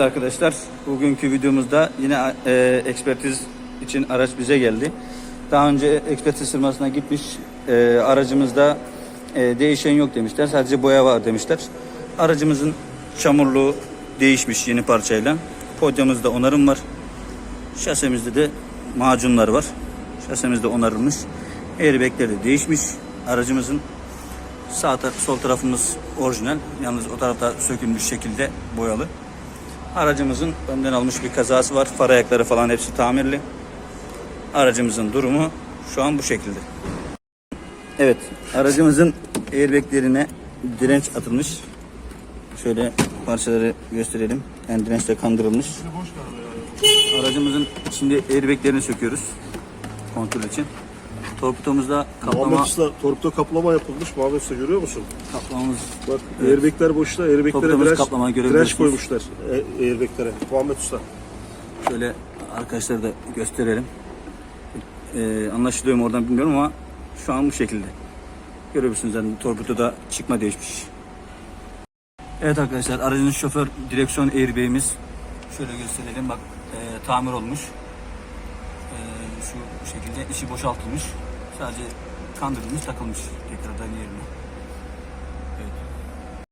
Arkadaşlar, bugünkü videomuzda yine e, ekspertiz için araç bize geldi. Daha önce ekspertiz firmasına gitmiş, e, aracımızda e, değişen yok demişler, sadece boya var demişler. Aracımızın çamurluğu değişmiş yeni parçayla. Podyamızda onarım var. Şasemizde de macunlar var. Şasemizde onarılmış. Airbag'ler de değişmiş. Aracımızın sağ tar- sol tarafımız orijinal. Yalnız o tarafta sökülmüş şekilde boyalı. Aracımızın önden almış bir kazası var. Far ayakları falan hepsi tamirli. Aracımızın durumu şu an bu şekilde. Evet, aracımızın airbaglerine direnç atılmış. Şöyle parçaları gösterelim. Yani dirençle kandırılmış. Aracımızın şimdi airbaglerini söküyoruz. Kontrol için. Torpidomuzda kaplama Usta torpido kaplama yapılmış. Usta görüyor musun? kaplamamız Bak airbagler boşta. Airbaglere direnç, kaplama direnç koymuşlar. E, airbaglere. Usta. Şöyle arkadaşlara da gösterelim. Ee, anlaşılıyor mu oradan bilmiyorum ama şu an bu şekilde. Görebilirsiniz yani torpidoda çıkma değişmiş. Evet arkadaşlar aracın şoför direksiyon airbag'imiz şöyle gösterelim bak e, tamir olmuş. E, şu şekilde içi boşaltılmış. Sadece kandırılmış takılmış tekrardan yerine.